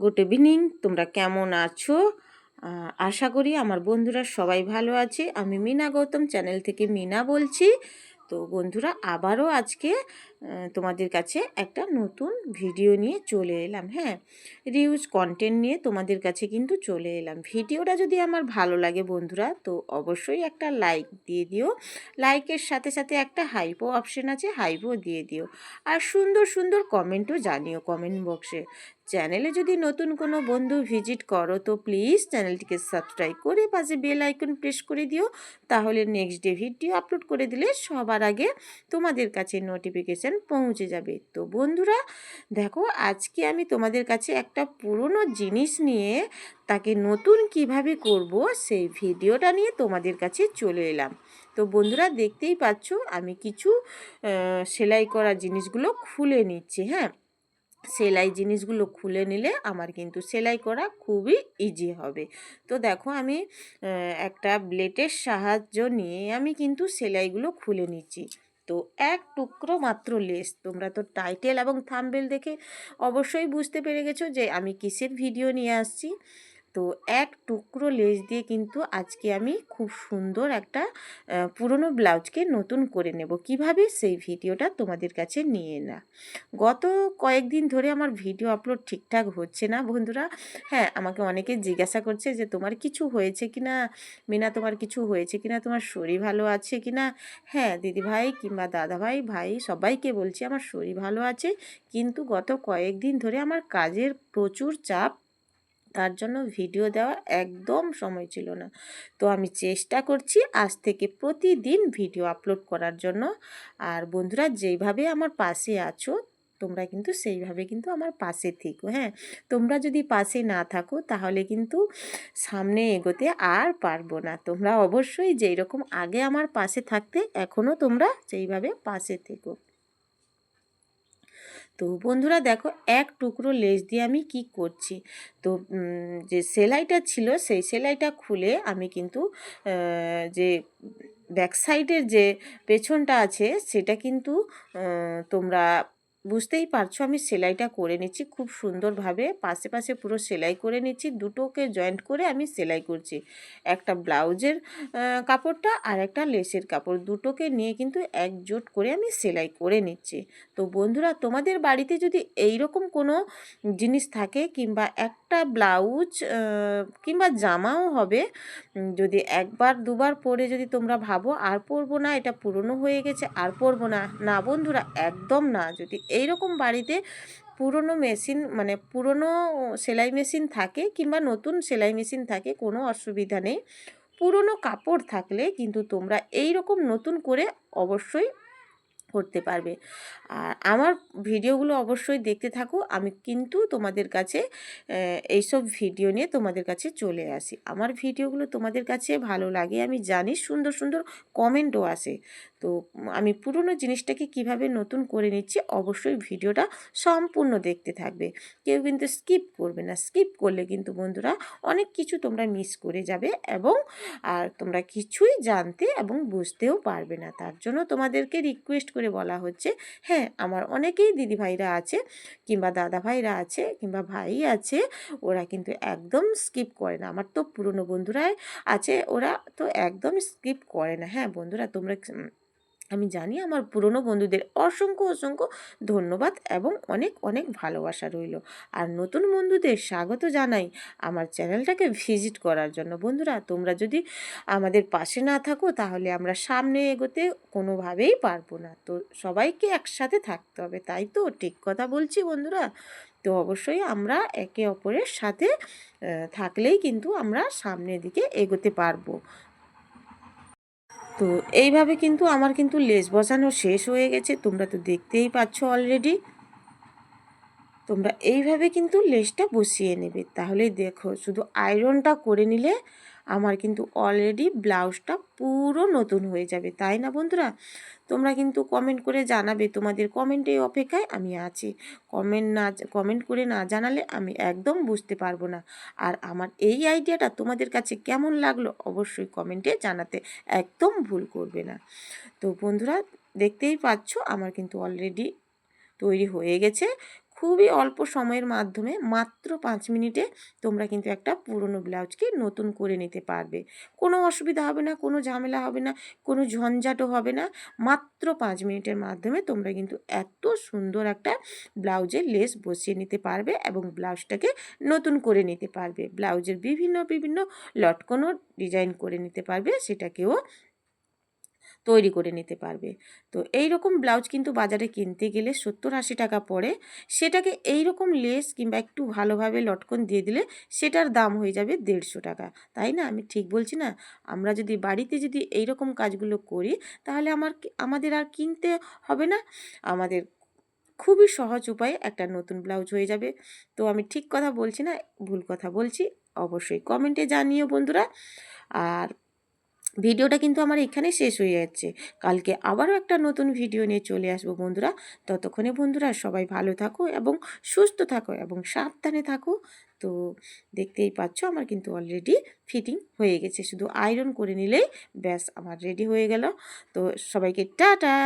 Good evening, তোমরা কেমন আছো? আশা করি আমার বন্ধুরা সবাই ভালো আছে। আমি মিনা গৌতম, চ্যানেল থেকে মিনা বলছি। তো বন্ধুরা, আবারও আজকে তোমাদের কাছে একটা নতুন ভিডিও নিয়ে চলে এলাম হ্যাঁ? রিউজ কন্টেন্ট নিয়ে তোমাদের কাছে কিন্তু চলে এলাম। ভিডিওটা যদি আমার ভালো লাগে বন্ধুরা, তো অবশ্যই একটা লাইক দিয়ে দিও। লাইকের সাথে সাথে একটা হাইপো অপশন আছে হাইপো দিয়ে দিও। আর সুন্দর সুন্দর কমেন্টও জানিও কমেন্ট বক্সে চ্যানেলে যদি নতুন কোনো বন্ধু ভিজিট করো, তো প্লিজ চ্যানেলটিকে সাবস্ক্রাইব করে পাশে বেল আইকন প্রেস করে দিও। তাহলে নেক্সট ডে ভিডিও আপলোড করে দিলে সবার আগে তোমাদের কাছে নোটিফিকেশান পৌঁছে যাবে। তো বন্ধুরা, দেখো আজকে আমি তোমাদের কাছে একটা পুরনো জিনিস নিয়ে তাকে নতুন কীভাবে করব সেই ভিডিওটা নিয়ে তোমাদের কাছে চলে এলাম। তো বন্ধুরা, দেখতেই পাচ্ছ আমি কিছু সেলাই করা জিনিসগুলো খুলে নিচ্ছি হ্যাঁ? সেলাই জিনিসগুলো খুলে নিলে আমার কিন্তু সেলাই করা খুবই ইজি হবে। তো দেখো আমি একটা ব্লেডের সাহায্য নিয়ে আমি কিন্তু সেলাইগুলো খুলে নিচ্ছি। তো এক টুকরো মাত্র লেস। তোমরা তো টাইটেল এবং থামবেল দেখে অবশ্যই বুঝতে পেরে গেছো যে আমি কিসের ভিডিও নিয়ে আসছি। তো এক টুকরো লেস দিয়ে কিন্তু আজকে আমি খুব সুন্দর একটা পুরনো ব্লাউজকে নতুন করে নেব। কীভাবে? সেই ভিডিওটা তোমাদের কাছে নিয়ে না। গত কয়েকদিন ধরে আমার ভিডিও আপলোড ঠিকঠাক হচ্ছে না বন্ধুরা। হ্যাঁ আমাকে অনেকে জিজ্ঞাসা করছে যে, তোমার কিছু হয়েছে কি না মিনা, তোমার কিছু হয়েছে কি না তোমার শরীর ভালো আছে কি না হ্যাঁ দিদিভাই কিংবা দাদাভাই, ভাই সবাইকে বলছি আমার শরীর ভালো আছে। কিন্তু গত কয়েকদিন ধরে আমার কাজের প্রচুর চাপ তার জন্য ভিডিও দেওয়া একদম সময় ছিল না। তো আমি চেষ্টা করছি আজ থেকে প্রতিদিন ভিডিও আপলোড করার জন্য। আর বন্ধুরা, যেইভাবে আমার পাশে আছো, তোমরা কিন্তু সেইভাবে কিন্তু আমার পাশে থেকো হ্যাঁ? তোমরা যদি পাশে না থাকো, তাহলে কিন্তু সামনে এগোতে আর পারব না। তোমরা অবশ্যই যেই রকম আগে আমার পাশে থাকতে এখনও তোমরা সেইভাবে পাশে থেকো। তো বন্ধুরা দেখো, এক টুকরো লেজ দিয়ে আমি কি করছি? তো যে সেলাইটা ছিল, সেই সেলাইটা খুলে আমি কিন্তু যে ব্যাক সাইডের যে পেছনটা আছে, সেটা কিন্তু তোমরা বুঝতেই পারছ, আমি সেলাইটা করে নিচ্ছি খুব সুন্দরভাবে। পাশে পাশে পুরো সেলাই করে নিচ্ছি, দুটোকে জয়েন্ট করে আমি সেলাই করছি। একটা ব্লাউজের কাপড়টা আর একটা লেসের কাপড়। দুটোকে নিয়ে কিন্তু একজোট করে আমি সেলাই করে নিচ্ছি। তো বন্ধুরা, তোমাদের বাড়িতে যদি এই রকম কোনো জিনিস থাকে কিংবা একটা ব্লাউজ কিংবা জামাও হবে যদি একবার, দুবার পরে যদি তোমরা ভাবো, আর পরবো না, এটা পুরনো হয়ে গেছে, আর পরবো না। না বন্ধুরা, একদম না। যদি এই রকম বাড়িতে পুরনো মেশিন মানে পুরনো সেলাই মেশিন থাকে কিংবা নতুন সেলাই মেশিন থাকে, কোনো অসুবিধা নেই। পুরনো কাপড় থাকলে কিন্তু তোমরা এই রকম নতুন করে অবশ্যই করতে পারবে। আর আমার ভিডিওগুলো অবশ্যই দেখতে থাকো। আমি কিন্তু তোমাদের কাছে এইসব ভিডিও নিয়ে তোমাদের কাছে চলে আসি। আমার ভিডিওগুলো তোমাদের কাছে ভালো লাগে, আমি জানি সুন্দর সুন্দর কমেন্টও আসে। তো আমি পুরনো জিনিসটাকে কীভাবে নতুন করে নিচ্ছি, অবশ্যই ভিডিওটা সম্পূর্ণ দেখতে থাকবে। কেউ কিন্তু স্কিপ করবে না। স্কিপ করলে কিন্তু বন্ধুরা অনেক কিছু তোমরা মিস করে যাবে এবং, আর তোমরা কিছুই জানতে এবং বুঝতেও পারবে না। তার জন্য তোমাদেরকে রিকোয়েস্ট করে বলা হচ্ছে হ্যাঁ আমার অনেকেই দিদিভাইরা আছে কিংবা দাদা ভাইরা আছে কিংবা ভাই আছে, ওরা কিন্তু একদম স্কিপ করে না। আমার তো পুরনো বন্ধুরাই আছে, ওরা তো একদম স্কিপ করে না। হ্যাঁ বন্ধুরা, তোমরা আমি জানি আমার পুরনো বন্ধুদের অসংখ্য অসংখ্য ধন্যবাদ এবং অনেক অনেক ভালোবাসা রইল। আর নতুন বন্ধুদের স্বাগত জানাই আমার চ্যানেলটাকে ভিজিট করার জন্য। বন্ধুরা, তোমরা যদি আমাদের পাশে না থাকো তাহলে আমরা সামনে এগোতে কোনোভাবেই পারব না। তো সবাইকে একসাথে থাকতে হবে, তাই তো? ঠিক কথা বলছি বন্ধুরা? তো অবশ্যই আমরা একে অপরের সাথে থাকলেই কিন্তু আমরা সামনের দিকে এগোতে পারব। তো এইভাবে কিন্তু আমার কিন্তু লেস বসানো শেষ হয়ে গেছে। তোমরা তো দেখতেই পাচ্ছ অলরেডি তোমরা এইভাবে কিন্তু লেসটা বসিয়ে নেবে। তাহলেই দেখো, শুধু আয়রনটা করে নিলে আমার কিন্তু অলরেডি ব্লাউজটা পুরো নতুন হয়ে যাবে, তাই না বন্ধুরা? তোমরা কিন্তু কমেন্ট করে জানাবে, তোমাদের কমেন্টের অপেক্ষায় আমি আছি। কমেন্ট না কমেন্ট করে না জানালে আমি একদম বুঝতে পারব না। আর আমার এই আইডিয়াটা তোমাদের কাছে কেমন লাগল অবশ্যই কমেন্টে জানাতে একদম ভুল করবে না। তো বন্ধুরা, দেখতেই পাচ্ছ, আমার কিন্তু অলরেডি তৈরি হয়ে গেছে। খুবই অল্প সময়ের মাধ্যমে মাত্র পাঁচ মিনিটে তোমরা কিন্তু একটা পুরনো ব্লাউজকে নতুন করে নিতে পারবে। কোনো অসুবিধা হবে না, কোনো ঝামেলা হবে না, কোনো ঝঞ্ঝাটও হবে না। মাত্র পাঁচ মিনিটের মাধ্যমে তোমরা কিন্তু এত সুন্দর একটা ব্লাউজের লেস বসিয়ে নিতে পারবে এবং ব্লাউজটাকে নতুন করে নিতে পারবে। ব্লাউজের বিভিন্ন বিভিন্ন লটকনও ডিজাইন করে নিতে পারবে, সেটাকেও তৈরি করে নিতে পারবে। তো এই রকম ব্লাউজ কিন্তু বাজারে কিনতে গেলে সত্তর আশি টাকা পড়ে। সেটাকে এই রকম লেস কিংবা একটু ভালোভাবে লটকন দিয়ে দিলে সেটার দাম হয়ে যাবে দেড়শো টাকা। তাই না? আমি ঠিক বলছি না? আমরা যদি বাড়িতে যদি এই রকম কাজগুলো করি, তাহলে আমার আমাদের আর কিনতে হবে না? আমাদের খুবই সহজ উপায়ে একটা নতুন ব্লাউজ হয়ে যাবে। তো আমি ঠিক কথা বলছি না? ভুল কথা বলছি? অবশ্যই কমেন্টে জানিও বন্ধুরা। আর ভিডিওটা কিন্তু আমার এখানে শেষ হয়ে যাচ্ছে। কালকে আবারও একটা নতুন ভিডিও নিয়ে চলে আসব বন্ধুরা। ততক্ষণে বন্ধুরা সবাই ভালো থাকো এবং সুস্থ থাকো এবং সাবধানে থাকো। তো দেখতেই পাচ্ছ আমার কিন্তু অলরেডি ফিটিং হয়ে গেছে। শুধু আয়রন করে নিলেই ব্যাস আমার রেডি হয়ে গেল। তো সবাইকে টাটা!